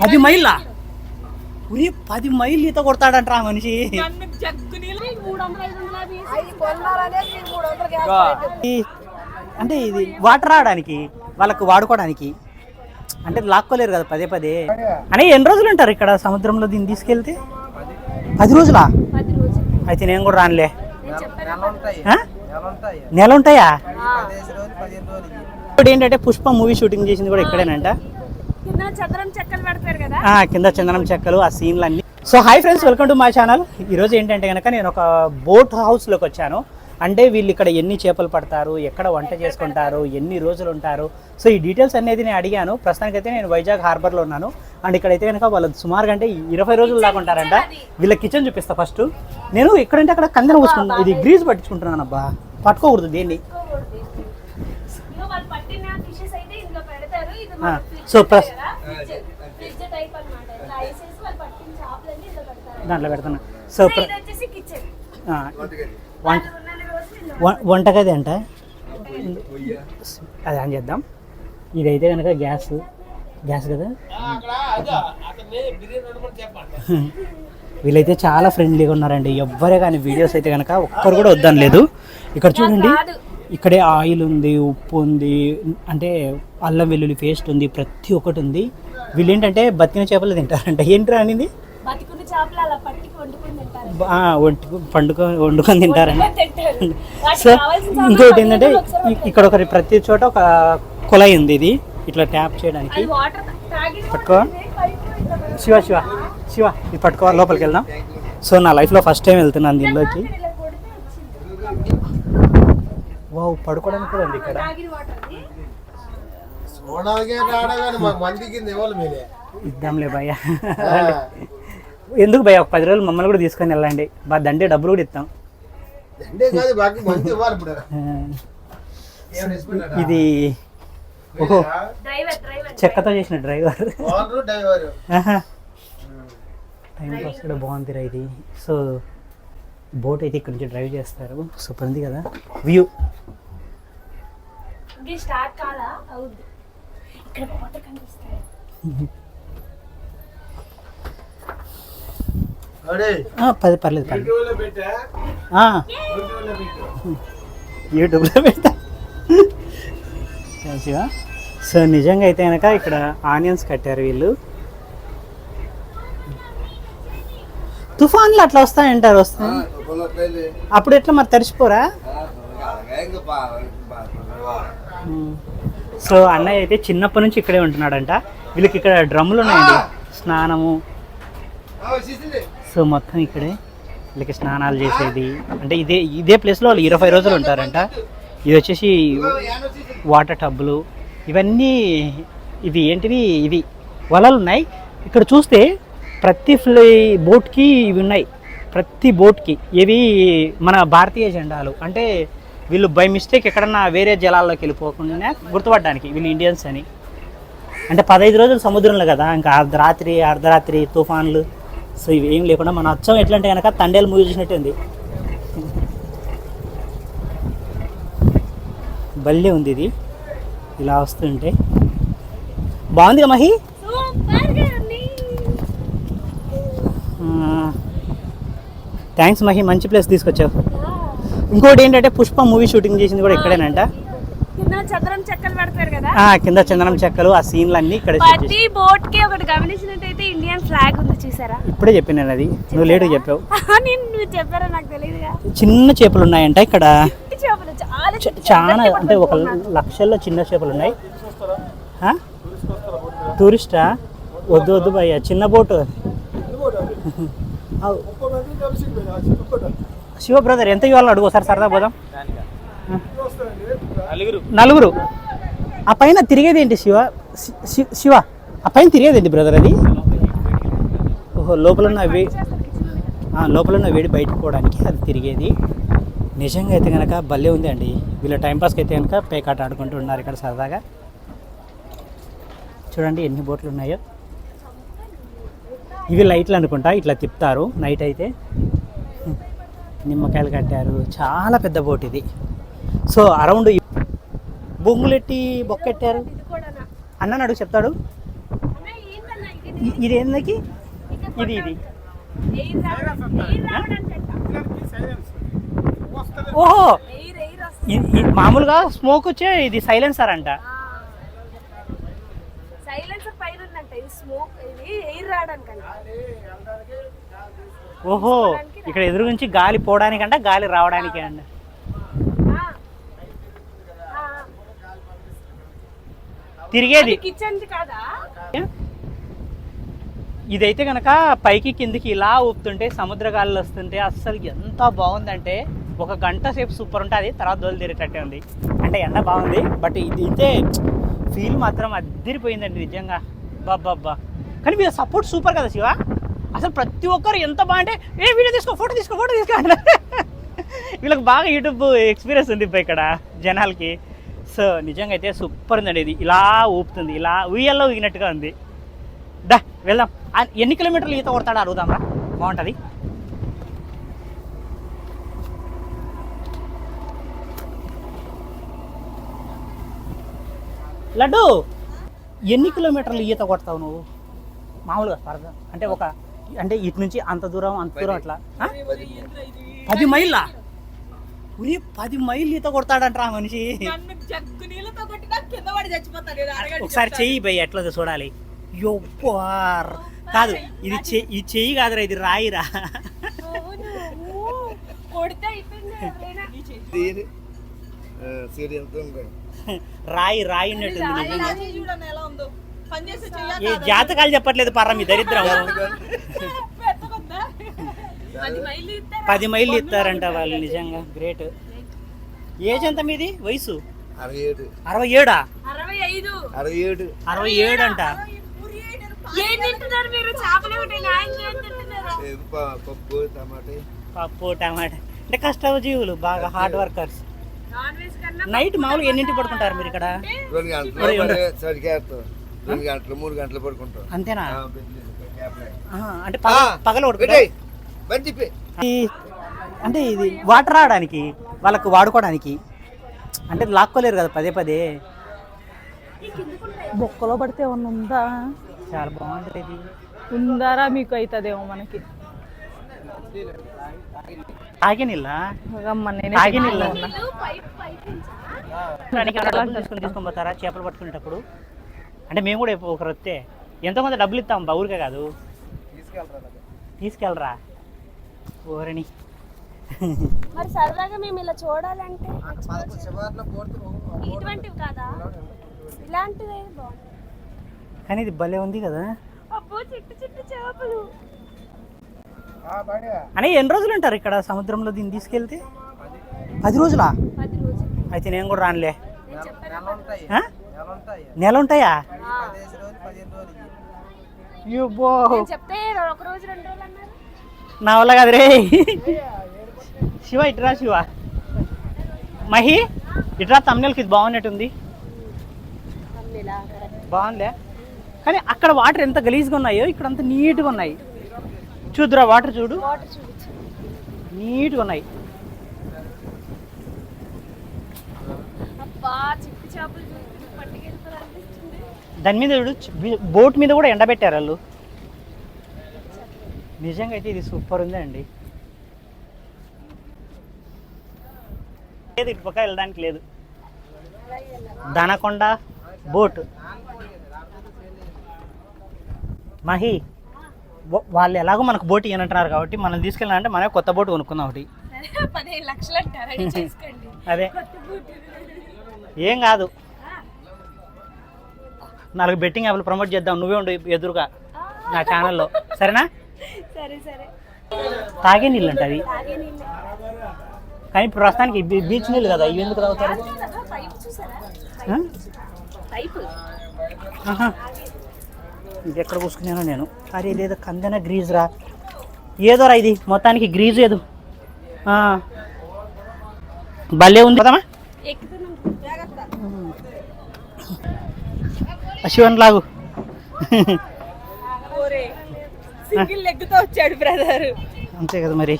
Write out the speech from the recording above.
పది మైళ్ళ? ఉరి పది మైళ్ళు ఈత కొడతాడంట ఆ మనిషి. అంటే ఇది వాటర్ రావడానికి వాళ్ళకు వాడుకోవడానికి అంటే లాక్కోలేరు కదా పదే పదే. అని ఎన్ని రోజులు ఉంటారు ఇక్కడ సముద్రంలో దీన్ని తీసుకెళ్తే? పది రోజులా? అయితే నేను కూడా రానులే. నెల ఉంటాయి? ఇప్పుడు ఏంటంటే పుష్ప మూవీ షూటింగ్ చేసింది కూడా ఇక్కడేనంట. కింద? చందనం చెక్కలు ఆ సీన్లు అన్ని so hi friends welcome to my channel ఈరోజు ఏంటంటే కనుక నేను ఒక బోట్ హౌస్లోకి వచ్చాను. అంటే వీళ్ళు ఇక్కడ ఎన్ని చేపలు పడతారు ఎక్కడ వంట చేసుకుంటారు ఎన్ని రోజులు ఉంటారు? సో ఈ డీటెయిల్స్ అనేది నేను అడిగాను. ప్రస్తుతానికైతే నేను వైజాగ్ హార్బర్లో ఉన్నాను. అండ్ ఇక్కడైతే కనుక వాళ్ళు సుమారుగా అంటే ఇరవై రోజులు దాకా ఉంటారంట. వీళ్ళ కిచెన్ చూపిస్తా ఫస్ట్ నేను ఎక్కడంటే అక్కడ కందన పూసుకుంటాను ఇది గ్రీజ్ పట్టించుకుంటున్నాను అబ్బా. పట్టుకోకూడదు దేన్ని. ఇదిగో వాళ్ళు రోజులు ఇందులో వ- వంటగది అంట. అది ఆన్ చేద్దాం. ఇదైతే కనుక గ్యాస్ గ్యాస్ కదా? వీళ్ళైతే చాలా ఫ్రెండ్లీగా ఉన్నారండి. ఎవ్వరే కానీ వీడియోస్ అయితే కనుక ఒక్కరు కూడా వద్దని లేదు. ఇక్కడ చూడండి. ఇక్కడే ఆయిల్ ఉంది ఉప్పు ఉంది అంటే అల్లం వెల్లుల్లి పేస్ట్ ఉంది ప్రతి ఒక్కటి ఉంది. వీళ్ళు ఏంటంటే బతికిన చేపలు తింటారంట. ఏంట్రా అనేది? బతికున్న చేపలు అలా పట్టుకు వండుకుని తింటారు. వండుకొని తింటారంట తింటారు. వాటికి సో ఇంకోటి ఏంటంటే ఇక్కడ ఒకటి ప్రతి చోట ఒక కుళాయి ఉంది ఇది. ఇట్లా ట్యాప్ చేయడానికి. పట్టుకో. శివ శివ శివ ఇది పట్టుకోవాలి లోపలికి వెళ్దాం. సో నా లైఫ్లో ఫస్ట్ టైం వెళ్తున్నాను దీనిలోకి. వావ్ పడుకోవడానికి కూడా ఉంది ఇక్కడ. ఇద్దాంలే భయ్య. ఎందుకు భయ్య? ఒక పది రోజులు మమ్మల్ని కూడా తీసుకొని వెళ్ళండి. బా దండే డబ్బులు కూడా ఇస్తాం. ఇది ఓహో. Driver driver. చెక్కతో చేసిన డ్రైవర్. టైం పాస్ కూడా బాగుందిరా ఇది. సో బోట్ అయితే ఇక్కడ నుంచి డ్రైవ్ చేస్తారు. సూపర్ ఉంది కదా. వ్యూ. స్టార్ట్ కాదా? అవుద్ది. ఇక్కడ పది పర్లేదు పర్లేదు. యూట్యూబ్లో పెడతా మంచిగా సో నిజంగా అయితే కనుక ఇక్కడ ఆనియన్స్ కట్టారు వీళ్ళు. తుఫాన్లు అట్లా వస్తాయంటారు వస్తాయి? అప్పుడు ఎట్లా మరి తడిచిపోరా ఉమ్. సో అన్నయ్య అయితే చిన్నప్పటి నుంచి ఇక్కడే ఉంటున్నాడంట. వీళ్ళకి ఇక్కడ డ్రమ్ములు ఉన్నాయండి. స్నానము. సో మొత్తం ఇక్కడే వీళ్ళకి స్నానాలు చేసేది. అంటే ఇదే ఇదే ప్లేస్లో వాళ్ళు ఇరవై రోజులు ఉంటారంట. ఇది వచ్చేసి వాటర్ టబ్బులు. ఇవన్నీ ఇవి ఏంటివి? ఇవి వలలు ఉన్నాయి. ఇక్కడ చూస్తే ప్రతి ఫ్లై బోట్కి ఇవి ఉన్నాయి. ప్రతి బోట్కి. ఇవి మన భారతీయ జెండాలు. అంటే వీళ్ళు బై మిస్టేక్ ఎక్కడన్నా వేరే జలాల్లోకి వెళ్ళిపోకుండా గుర్తుపడడానికి వీళ్ళు ఇండియన్స్ అని. అంటే పదహైదు రోజులు సముద్రంలో కదా. ఇంకా అర్ధరాత్రి అర్ధరాత్రి తుఫాన్లు. సో ఇవి ఏం లేకుండా మన అచ్చం ఎట్లా అంటే కనుక తండేలు మూవీ చూసినట్టు ఉంది బల్లే ఉంది ఇది. ఇలా వస్తుంటే. బాగుంది కదా మహి? థ్యాంక్స్ మహి మంచి ప్లేస్ తీసుకొచ్చావు. ఇంకోటి ఏంటంటే పుష్ప మూవీ షూటింగ్ చేసింది కూడా ఇక్కడేనంట. చదరం చెక్కలు పెడతారు కదా? ఆ, కింద చందనం చెక్కలు ఆ సీన్లు అన్నీ ఇక్కడ ప్రతి బోట్కి ఒకటి గమనించినట్టయితే ఇండియన్ ఫ్లాగ్ ఉంది చూసారా? ఇప్పుడే చెప్పాను నేను అది. నువ్వు లేటుగా చెప్పావు. నేను నువ్వు చెప్పారా నాకు తెలియదుగా చిన్న చేపలు ఉన్నాయంట ఇక్కడ. చేపలు చాలా అంటే ఒక లక్షల్లో చిన్న చేపలు ఉన్నాయి? టూరిస్టా? వద్దు వద్దు భయ్య చిన్న బోటు. శివ బ్రదర్ ఎంత ఇవ్వాలని అడుగు? ఒకసారి సరదా పోదాం. నలుగురు. ఆ పైన తిరిగేది ఏంటి శివ? శి- శివ. ఆ పైన తిరిగేది ఏంటి బ్రదర్ అది? ఓహో లోపల ఉన్న వే లోపల ఉన్న వేడి బయటకు పోవడానికి అది తిరిగేది. నిజంగా అయితే కనుక భలే ఉంది అండి. వీళ్ళ టైంపాస్కి అయితే కనుక పేకాట ఆడుకుంటూ ఉన్నారు ఇక్కడ సరదాగా. చూడండి ఎన్ని బోట్లు ఉన్నాయో. ఇవి లైట్లు అనుకుంటా ఇట్లా తిప్పుతారు నైట్ అయితే. నిమ్మకాయలు కట్టారు. చాలా పెద్ద బోట్ ఇది. సో అరౌండ్ బొంగులెట్టి బొక్కెట్టారు. అన్న అడుగు చెప్తాడు. ఇది ఏందకి? ఇది ఇది. ఓహో! మామూలుగా స్మోక్ వచ్చే ఇది సైలెన్సర్ అంట. ఓహో! ఇక్కడ ఎదురు నుంచి గాలి పోవడానికంట గాలి రావడానికి అంట ఆ. ఆ. తిరిగేది. కిచెన్ కాదా? ఇదైతే కనుక పైకి కిందికి ఇలా ఊపుతుంటే సముద్ర గాలులు వస్తుంటే అస్సలు ఎంత బాగుందంటే ఒక గంట సేపు సూపర్ ఉంటుంది తర్వాత దోలు తీరేటట్టే ఉంది. అంటే ఎండ బాగుంది బట్ ఇది అయితే ఫీల్ మాత్రం అద్దరిపోయిందండి నిజంగా. బాబ్బా కానీ వీళ్ళ సపోర్ట్ సూపర్ కదా శివ? అసలు ప్రతి ఒక్కరు ఎంత బాగుంటే ఏ వీడియో తీసుకో ఫోటో తీసుకో ఫోటో తీసుకో. వీళ్ళకి బాగా యూట్యూబ్ ఎక్స్పీరియన్స్ ఉంది ఇప్పుడు ఇక్కడ జనాలకి. సో నిజంగా అయితే సూపర్ ఉందండి ఇది ఇలా ఊపుతుంది. ఇలా ఉయ్యల్లో ఊగినట్టుగా ఉంది. దా వెళ్దాం. ఎన్ని కిలోమీటర్లు ఈత కొడతాడో అడుగుదాం రా. బాగుంటుంది. లడ్డు ఎన్ని కిలోమీటర్లు ఈత కొడతావు నువ్వు? మామూలుగా సరదా అంటే ఒక అంటే ఇటు నుంచి అంత దూరం అంత దూరం అట్లా? పది మైళ్ళా? ఉరి పది మైళ్ళు ఈత కొడతాడంట ఆ మనిషి. ఒకసారి చెయ్యి పోయి ఎట్లా చూడాలి. యొప్పార్ కాదు ఇది చెయ్యి ఈ చెయ్యి కాదురా ఇది రాయిరా. రాయి రాయి ఏ జాతకాలు చెప్పట్లేదు పర్రా మీ దరిద్రం పది మైళ్ళు ఇస్తారు? పది మైళ్ళు ఇస్తారంట వాళ్ళు నిజంగా. గ్రేట్ ఏజ్ ఎంత మీది? వయసు? అరవై ఏడు. అరవై ఏడా? అరవై ఏడు. అరవై ఏడు అంట. పప్పు టమాటా. పప్పు టమాటా. అంటే కష్టజీవులు బాగా హార్డ్ వర్కర్స్ నాన్ వెజ్ కన్నా నైట్ మామూలుగా ఎన్నింటి పడుకుంటారు మీరు ఇక్కడ? రెండు గంటలు. మూడు గంటలు పడుకుంటాం. అంతేనా? అంటే పగ ఆ, పగలు అంటే ఇది వాటర్ రావడానికి వాళ్ళకు వాడుకోవడానికి అంటే లాక్కోలేరు కదా పదే పదే. బొక్కలో పడితే ఏమన్నా ఉందా? చాలా బాగుంటుంది ఉందారా మీకు అవుతుందేమో మనకి? తాగే నీళ్ళ అమ్మ నేనే తాగే నీళ్ళ వీళ్ళు పైప్ పైప్ నుంచా? దానికి ఏమైనా డబ్బులు తీసుకొని తీసుకొని పోతారా చేపలు పట్టుకునేటప్పుడు? అంటే మేము కూడా ఒకరు వస్తే ఎంతోమంది డబ్బులు ఇస్తాం బా ఊరికే కాదు. తీసుకెళ్ళరా? ఓరని. మరి సరదాగా మేము ఇలా చూడాలంటే ఇటువంటివి కాదా? ఇలాంటివి బాగుంది కానీ ఇది భలే ఉంది కదా. అబ్బో చిట్టు చిట్టు చేపలు. అని ఎన్ని రోజులు ఉంటారు ఇక్కడ సముద్రంలో దీన్ని తీసుకెళ్తే? పది. రోజులా? అయితే నేను కూడా రానులే? నెల ఉంటాయా. చెప్తే ఒక రోజు రెండు రోజులు నా వల్ల కాదు రే. శివ ఇట్రా శివ. మహి ఇట్రా తమ్నెల్కి ఇది బాగున్నట్టుంది. బాగుందిలే. కానీ అక్కడ వాటర్ ఎంత గలీజ్గా ఉన్నాయో ఇక్కడ అంత నీట్గా ఉన్నాయి. చూద్దురా వాటర్ చూడు. నీట్గా ఉన్నాయి. దాని మీద చూడు బోట్ మీద కూడా ఎండబెట్టారు వాళ్ళు. నిజంగా అయితే ఇది సూపర్ ఉందండి. లేదు ఇటు పక్క వెళ్ళడానికి లేదు. దనకొండ బోట్. మహి వాళ్ళు ఎలాగో మనకు బోట్ ఇవ్వనంటున్నారు కాబట్టి మనం తీసుకెళ్ళాలంటే మనమే కొత్త బోట్ కొనుక్కుందాం ఒకటి. అదే ఏం కాదు. నాలుగు బెట్టింగ్ యాప్లు ప్రమోట్ చేద్దాం నువ్వే ఉండు ఎదురుగా నా ఛానల్లో సరేనా? సరే సరే. తాగే నీళ్ళు అంట అవి నీళ్ళు. కానీ ఇప్పుడు ప్రస్తుతానికి బీచ్ నీళ్ళు కదా ఇవి ఎందుకు తాగుతారు? ఎక్కడ కూసుకున్నానో నేను. అరే ఇదేదో కందన గ్రీజ్ రా. ఏదో రా ఇది మొత్తానికి గ్రీజ్ ఏదో. భలే ఉంది కదమ్మా. శివన్ లాగు. సింగిల్ లెగ్తో వచ్చాడు బ్రదర్. అంతే కదా మరి.